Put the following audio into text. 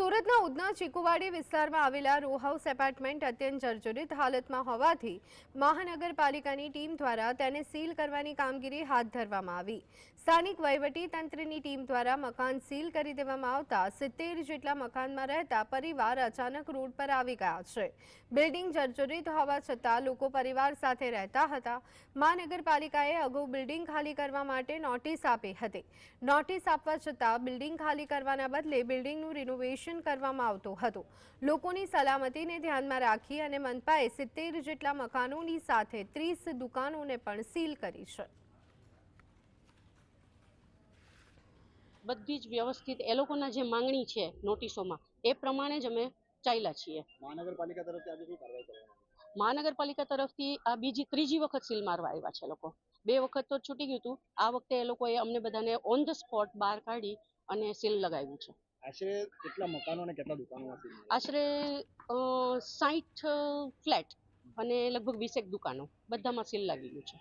સુરતના ઉધના ચીકુવાડી વિસ્તારમાં આવેલા રો હાઉસ એપાર્ટમેન્ટ અત્યંત જર્જરિત હાલતમાં હોવાથી મહાનગરપાલિકાની ટીમ દ્વારા તેને સીલ કરવાની કામગીરી હાથ ધરવામાં આવી. સ્થાનિક તંત્રની ટીમ દ્વારા મકાન સીલ કરી દેવામાં આવતા સિત્તેર જેટલા મકાનમાં રહેતા પરિવાર અચાનક રોડ પર આવી ગયા છે. બિલ્ડિંગ જર્જરિત હોવા છતાં લોકો પરિવાર સાથે રહેતા હતા. મહાનગરપાલિકાએ અગાઉ બિલ્ડિંગ ખાલી કરવા માટે નોટિસ આપી હતી. નોટિસ આપવા છતાં બિલ્ડિંગ ખાલી કરવાના બદલે બિલ્ડિંગનું રિનોવેશન કરવામાં આવતું હતું. લોકોની સલામતીને ધ્યાનમાં રાખી અને મનપાએ સિત્તેર જેટલા મકાનોની સાથે ત્રીસ દુકાનોને પણ સીલ કરી છે. બધી જ વ્યવસ્થિત એ લોકોના જે માંગણી છે નોટિસોમાં એ પ્રમાણે જ અમે ચાલ્યા છીએ. મહાનગરપાલિકા તરફથી આજે શું કાર્યવાહી કરવામાં મહાનગરપાલિકા તરફથી આ બીજી ત્રીજી વખત સીલ મારવા આવ્યા છે લોકો. બે વખત તો છૂટી ગયું હતું. આ વખતે એ લોકોએ અમને બધાને ઓન ધ સ્પોટ બહાર કાઢી અને સીલ લગાવ્યું છે. આશરે કેટલા મકાનો અને કેટલા દુકાનોમાં સીલ આશરે સાઠ ફ્લેટ અને લગભગ વીસેક દુકાનો. બધામાં સીલ લાગી ગયું છે.